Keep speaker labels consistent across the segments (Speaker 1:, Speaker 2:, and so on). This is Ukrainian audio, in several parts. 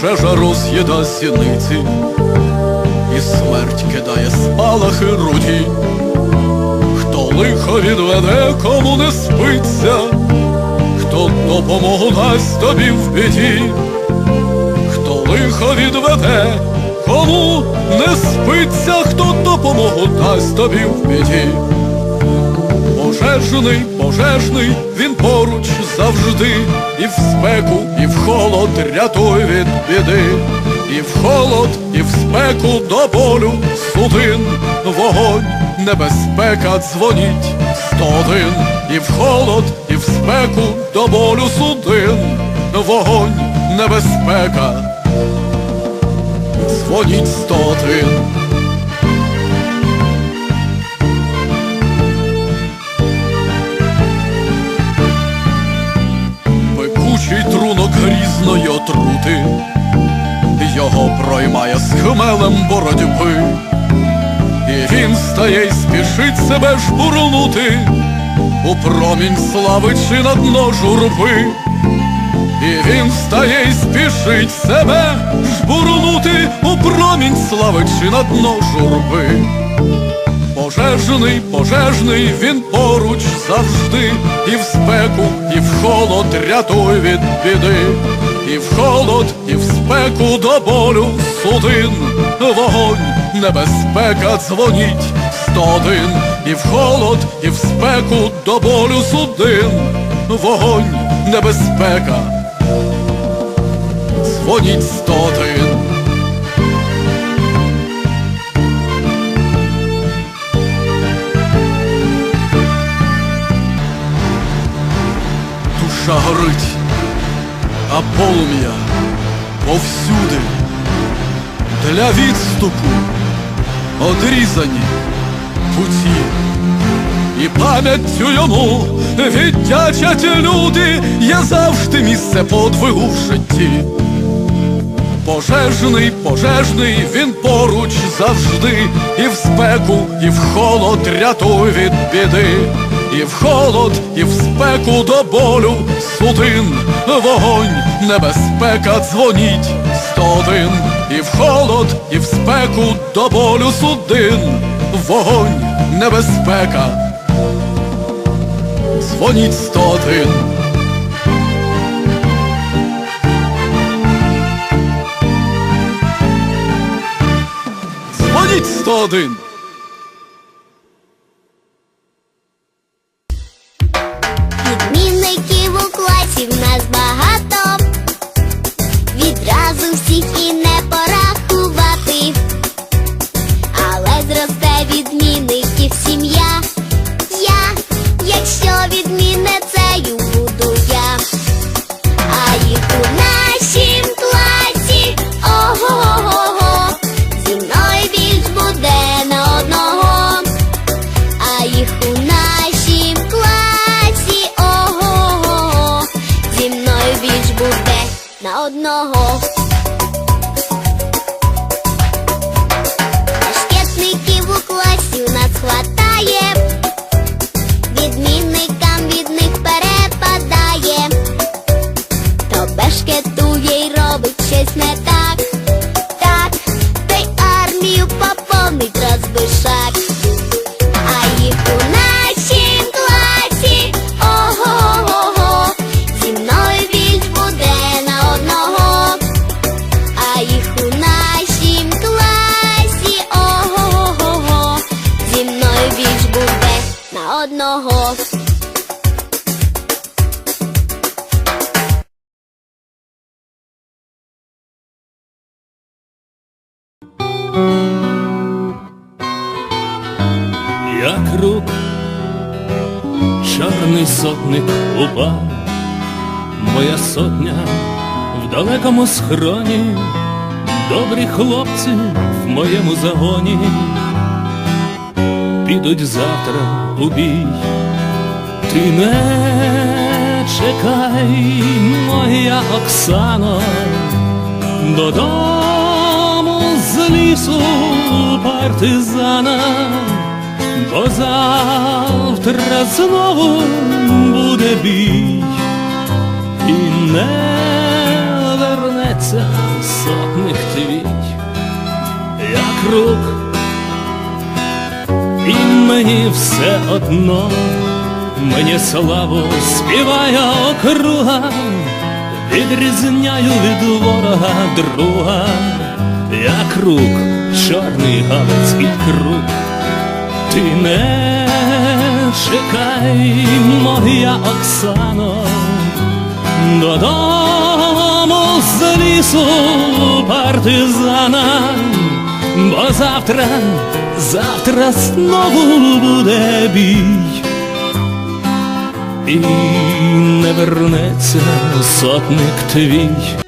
Speaker 1: пожежа роз'їда сіниці, і смерть кидає спалахи руді. Хто лихо відведе, кому не спиться, хто допомогу дасть тобі в біді, хто лихо відведе, кому не спиться, хто допомогу дасть тобі в біді. Пожежний, пожежний, він поруч завжди, і в спеку, і в холод рятуй від біди, і в холод, і в спеку до болю судин, вогонь, небезпека дзвоніть сто один, і в холод, і в спеку до болю судин, вогонь, небезпека, дзвоніть сто один. Пекучий трунок грізної отрути, його проймає з хмелем боротьби, і він стає й спішить себе жбурнути. У промінь слави чи на дно журби, і він стає й спішить себе жбурнути. У промінь слави чи на дно журби. Пожежний, пожежний, він поруч завжди, і в спеку, і в холод рятуй від біди, і в холод, і в спеку до болю судин, вогонь, небезпека дзвоніть сто один, і в холод, і в спеку до болю судин, вогонь, небезпека, дзвоніть сто один. Душа горить, а полум'я повсюди. Для відступу одрізані путі, і пам'яттю йому віддячать люди, є завжди місце подвигу в житті. Пожежний, пожежний, він поруч завжди, і в спеку, і в холод рятуй від біди, і в холод, і в спеку до болю. Судин, вогонь, небезпека дзвоніть. Сто один, і в холод, і в спеку до болю. Судин, вогонь, небезпека, дзвоніть сто один. Дзвоніть 101.
Speaker 2: Відмінників
Speaker 3: сотник упав, моя сотня в далекому схроні, добрі хлопці в моєму загоні, підуть завтра у бій, ти не чекай, моя Оксано, додому з лісу партизана бо завтра знову буде бій. І не вернеться сотних твій, як рук, і мені все одно, мені славу співає округа, відрізняю від ворога друга, як рук, чорний галицький круг. Ти не чекай, моя Оксано, додому з лісу партизана, бо завтра, завтра знову буде бій, і не вернеться сотник твій.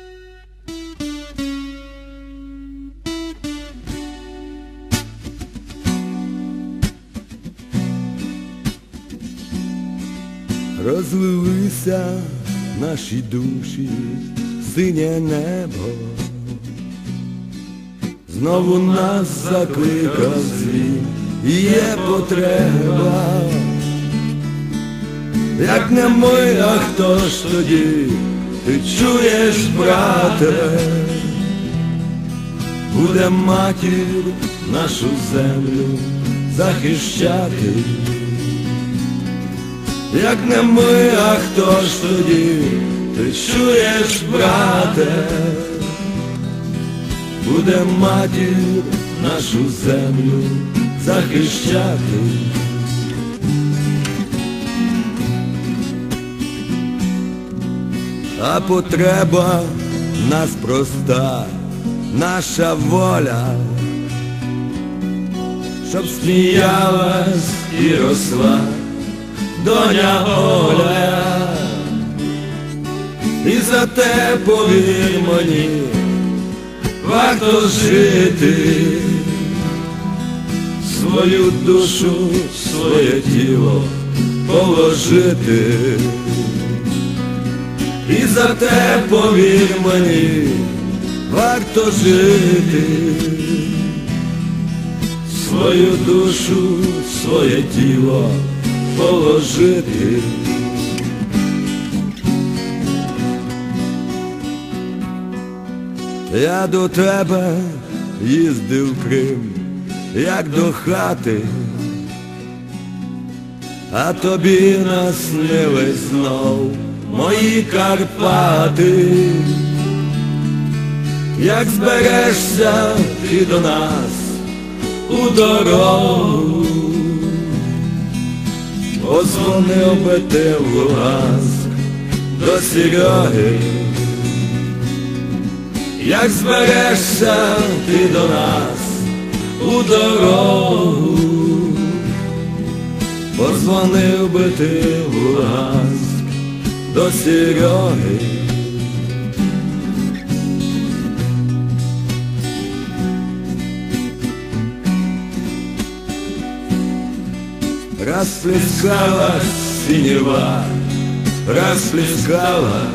Speaker 4: Розлилися наші душі, синє небо, знову нас закликав світ, і є потреба, як не ми, а хто ж тоді, ти чуєш, брате, буде матір нашу землю захищати. Як не ми, а хто ж тоді, ти чуєш, брате, буде матір нашу землю захищати. А потреба нас проста, наша воля, щоб сміялась і росла доня Оля, і за те повір мені, варто жити, свою душу, своє тіло положити, і за те повір мені, варто жити, свою душу, своє тіло положити. Я до тебе їздив Крим, як до хати, а тобі наснились знов мої Карпати, як зберешся ти до нас у дорогу. Позвонив би ти в Луганськ до Сереги, як зберешся ти до нас у дорогу, позвонив би ти в Луганськ до Сереги. Расплескалась синева, расплескалась.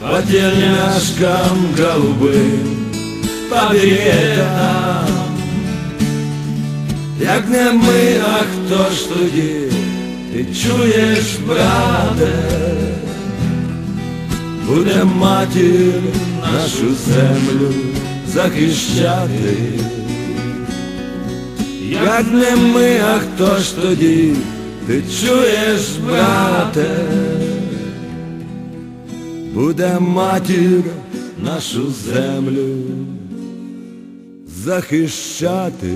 Speaker 4: По тельняшкам голубым, по беретам Як не ми, а хто ж тоді, ти чуєш, брате, буде матір нашу землю захищати. Як не ми, а хто ж тоді, ти чуєш, брате, буде матір нашу землю захищати.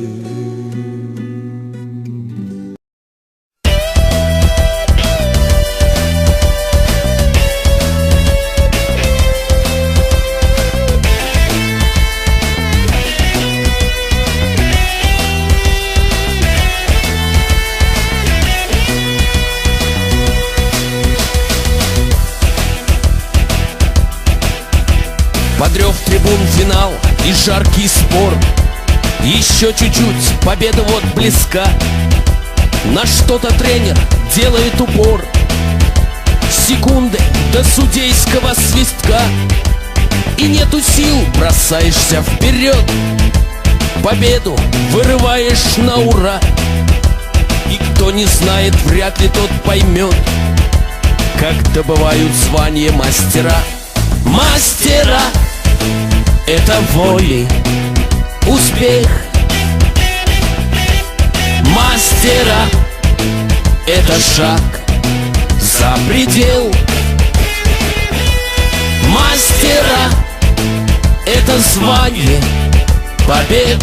Speaker 5: Еще чуть-чуть, победа вот близка. На что-то тренер делает упор. Секунды до судейского свистка. И нету сил, бросаешься вперед. Победу вырываешь на ура. И кто не знает, вряд ли тот поймет Как добывают звание мастера. Мастера это воли, успех Мастера
Speaker 6: Это шаг за предел. Мастера. Это звание побед.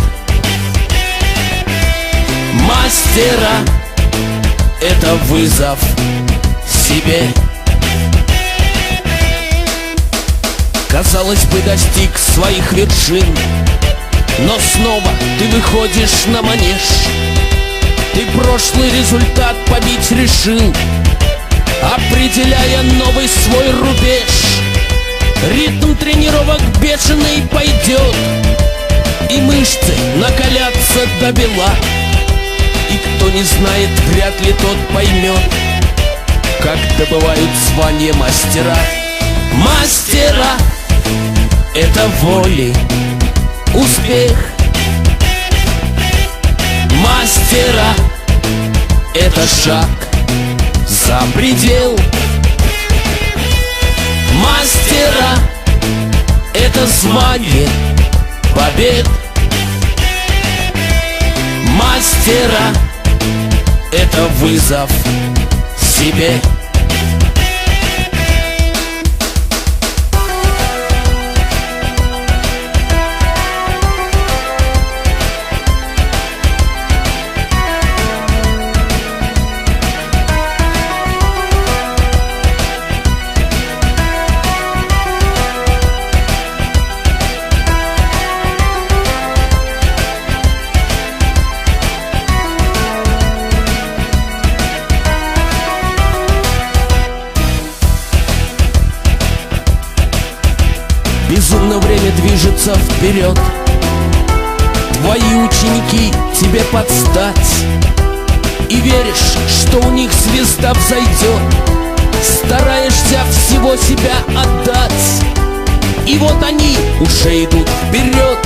Speaker 6: Мастера. Это вызов себе. Казалось бы, достиг своих вершин Но снова ты выходишь на манеж Ты прошлый результат побить решил Определяя новый свой рубеж. Ритм тренировок бешеный пойдет И мышцы накалятся до бела. И кто не знает, вряд ли тот поймет Как добывают звание мастера. Мастера это воли успех. Мастера это шаг за предел. Мастера это звание побед. Мастера это вызов себе время движется вперед. Твои ученики тебе подстать. И веришь, что у них звезда взойдет. Стараешься всего себя отдать. И вот они уже идут вперед.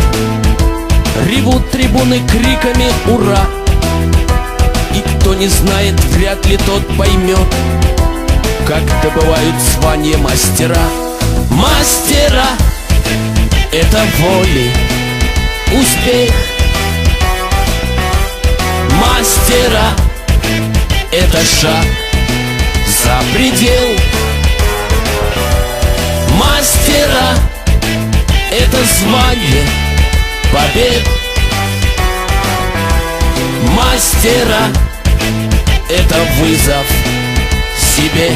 Speaker 6: Ревут трибуны криками «Ура!» И кто не знает, вряд ли тот поймет Как добывают звание мастера. Мастера это воли успех. Мастера это шаг за предел. Мастера это звание побед. Мастера это вызов себе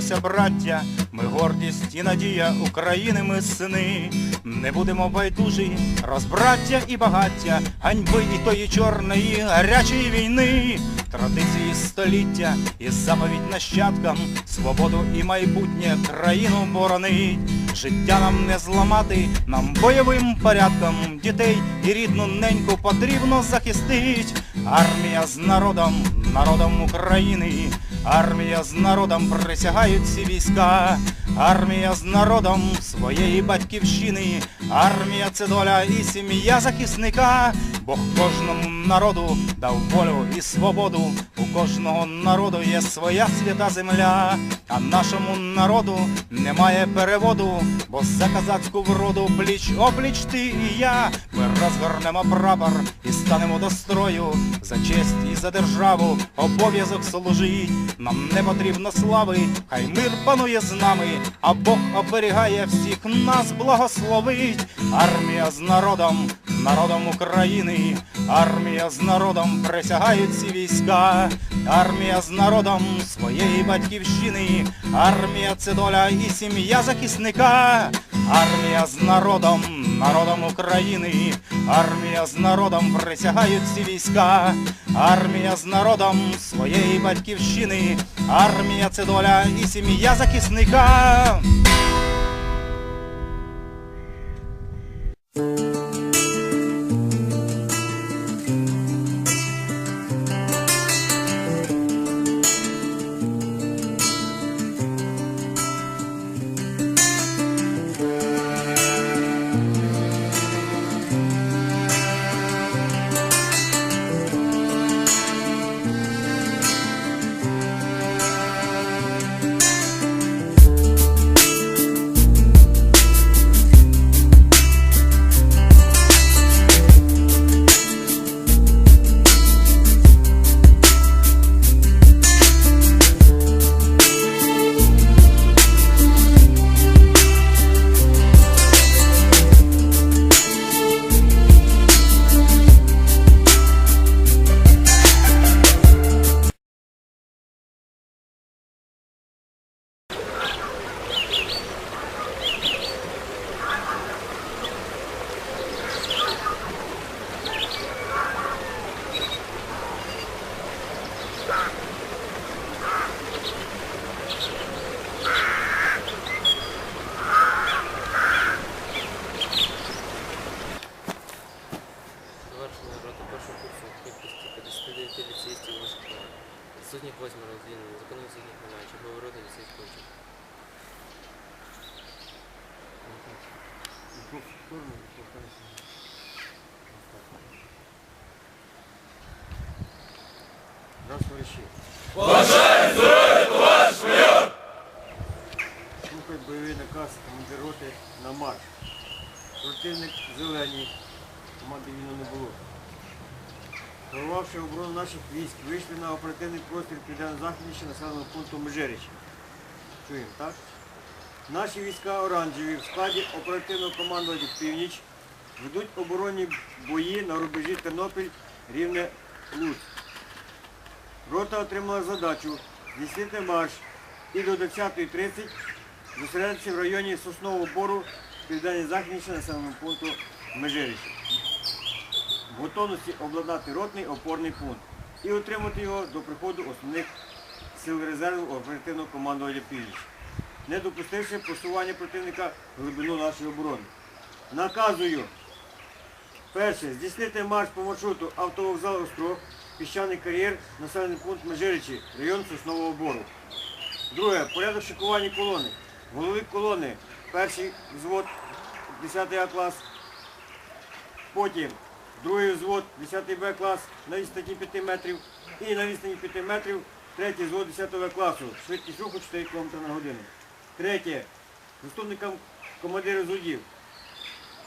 Speaker 7: згуртуймося, браття, ми гордість і надія України, ми сини. Не будемо байдужі, розбраття і багаття, ганьби і тої чорної гарячої війни, традиції століття і заповідь нащадкам, свободу і майбутнє країну боронить. Життя нам не зламати, нам бойовим порядком дітей і рідну неньку потрібно захистить. Армія з народом, народом України, армія з народом присягають всі війська, армія з народом своєї батьківщини, армія це доля і сім'я захисника, Бог кожному народу дав волю і свободу, у кожного народу є своя свята земля, а нашому народу немає переводу, бо за казацьку вроду пліч опліч ти і я, ми розгорнемо прапор і станемо до строю, за честь і за державу. Обов'язок служить, нам не потрібно слави, хай мир панує з нами, а Бог оберігає всіх нас, благословить, армія з народом, народом України, армія з народом присягають всі війська, армія з народом своєї батьківщини, армія це доля і сім'я захисника, армія з народом, народом України, армія з народом присягають всі війська, армія з народом своєї батьківщини, армія це доля і сім'я захисника.
Speaker 8: роти першого курсу кількості 59 ліцеїстів Вашингтона. Відсутніх восьмеро звільнено, законних судніх немає, чи повороти ліцейського участі.
Speaker 9: Раз, товариші. Бажаю здоров'я, товариш майор! Слухай бойовий наказ командир роти на марш. Противник зелений, команди війну не було. Прорвавши оборону наших військ, вийшли на оперативний простір південно-західніше населеного пункту Межиричі. Чуємо, так? Наші війська оранжеві в складі оперативного командування Північ ведуть оборонні бої на рубежі Тернопіль, Рівне, Луцьк. Рота отримала задачу здійснити марш і до 20.30 зосередитися в районі Соснового Бору південно-західніше населеного пункту Межирічі. Готовності обладнати ротний опорний пункт і отримати його до приходу основних сил резерву оперативного командування «Північ», не допустивши просування противника в глибину нашої оборони. Наказую Перше. Здійснити марш по маршруту автовокзал Острог, піщаний кар'єр, населений пункт Межиричі, район Соснового Бору. Друге. Порядок шикування колони. Голови колони. Перший взвод, 10 А клас. Потім другий взвод, 10 Б клас на відстані 5 метрів. І на відстані 5 метрів третій взвод 10 В класу. Швидкість руху 4 км на годину. Третє. Заступникам командирів зводів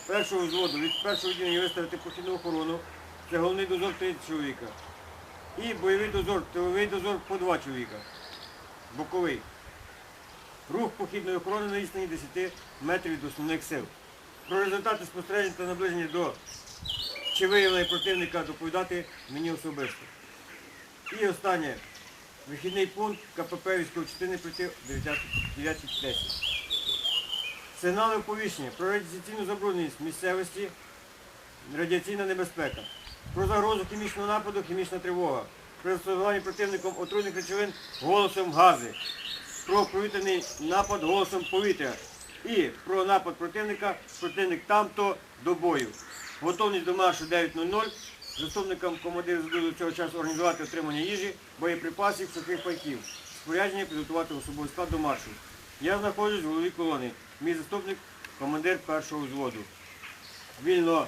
Speaker 9: першого взводу від першого відділення виставити похідну охорону. Це головний дозор 3 чоловіка. І бойовий дозор, тиловий дозор по 2 чоловіка. Боковий. Рух похідної охорони на відстані 10 метрів від основних сил. Про результати спостережень та наближення до чи виявлення противника доповідати мені особисто. І останнє. Вихідний пункт КПП військової частини проти 9.10. Сигнали оповіщення про радіаційну забрудненість місцевості, радіаційна небезпека, про загрозу хімічного нападу, хімічна тривога, при застосуванні противником отруйних речовин голосом гази, про повітряний напад голосом повітря і про напад противника, противник там-то до бою. Готовність до маршу 9.00, заступникам командирів до цього часу організувати отримання їжі, боєприпасів, сухих пайків, спорядження підготувати особовий склад до маршу. Я знаходжусь в голові колони. Мій заступник командир першого взводу. Вільно.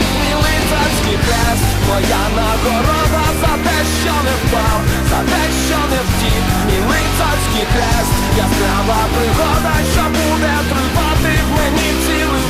Speaker 5: Лицарський хрест, моя нагорода за те, що не впав, за те, що не втік, мій лицарський хрест, яскрава пригода, що буде тривати в мені цілий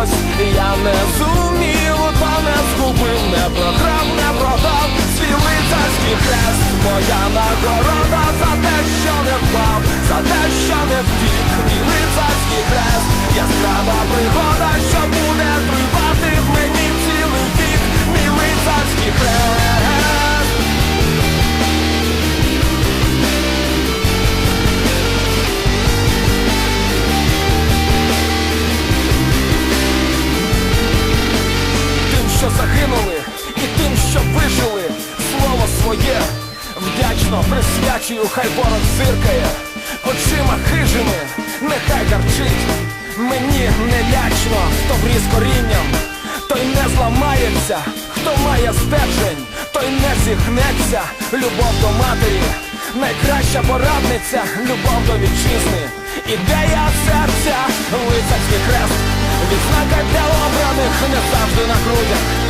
Speaker 5: чогось я не зумів, та не згубив, не програв, не продав свій лицарський хрест, моя нагорода за те, що не впав, за те, що не втік, любов до матері, найкраща порадниця, любов до вітчизни, ідея серця, лицарський хрест, відзнака для обраних, не завжди на грудях,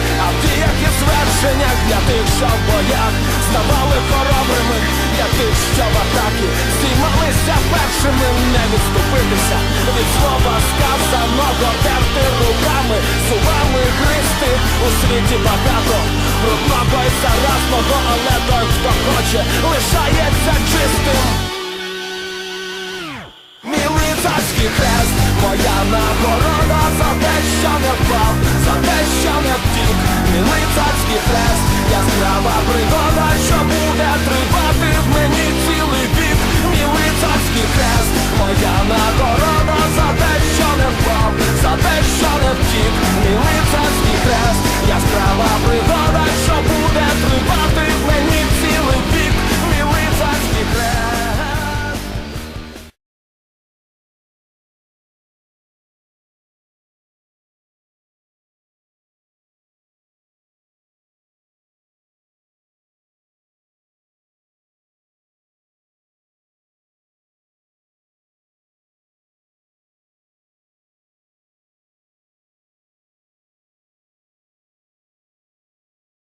Speaker 5: як є звершення для тих, що в боях ставали хоробрими, для тих, що в атаки, здіймалися першими, не відступитися від слова сказаного терти руками, сувами гристи у світі багато, брудного і заразного, але той, хто хоче, лишається чистим. Мілицарський хрест, моя нагорода за те, що не впав, за те, що не вік, милий царський хрест, яскрава пригода, що буде.